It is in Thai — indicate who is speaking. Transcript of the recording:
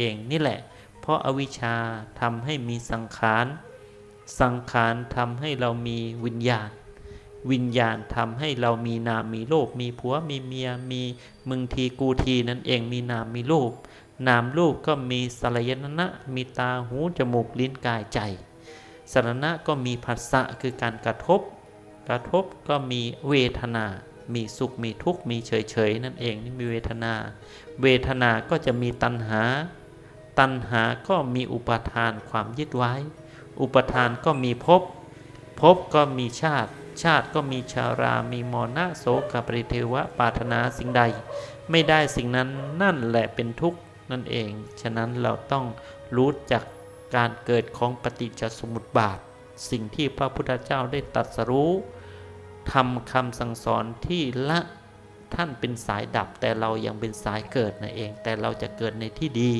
Speaker 1: เองนี่แหละ เพราะอาวิชชาทำให้มีสังขาร สังขารทำให้เรามีวิญญาณ วิญญาณทำให้เรามีนามมีโลก มีผัวมีเมียมีมึงทีกูทีนั่นเองมีนามมีรูปนามรูปก็มีสลายนะ มีตาหูจมูกลิ้นกายใจสรณะก็มีผัสสะคือการกระทบ กระทบก็มีเวทนา มีสุขมีทุกข์มีเฉยเฉยๆนั่นเองนี่มีเวทนา เวทนาก็จะมีตัณหา ตัณหาก็มีอุปทานความยึดไว้ อุปทานก็มีภพภพก็มีชาติ ชาติก็มีชารา มีมรณะโสกปริเทวะปาถนาสิ่งใด ไม่ได้สิ่งนั้นนั่นแหละเป็นทุกข์นั่นเอง ฉะนั้นเราต้องรู้จักการเกิดของปฏิจจสมุปบาท สิ่งที่พระพุทธเจ้าได้ตรัสรู้ทำคำสั่งสอนที่ละท่านเป็นสายดับแต่เรายังเป็นสายเกิดนั่นเอง แต่เราจะเกิดในที่ดี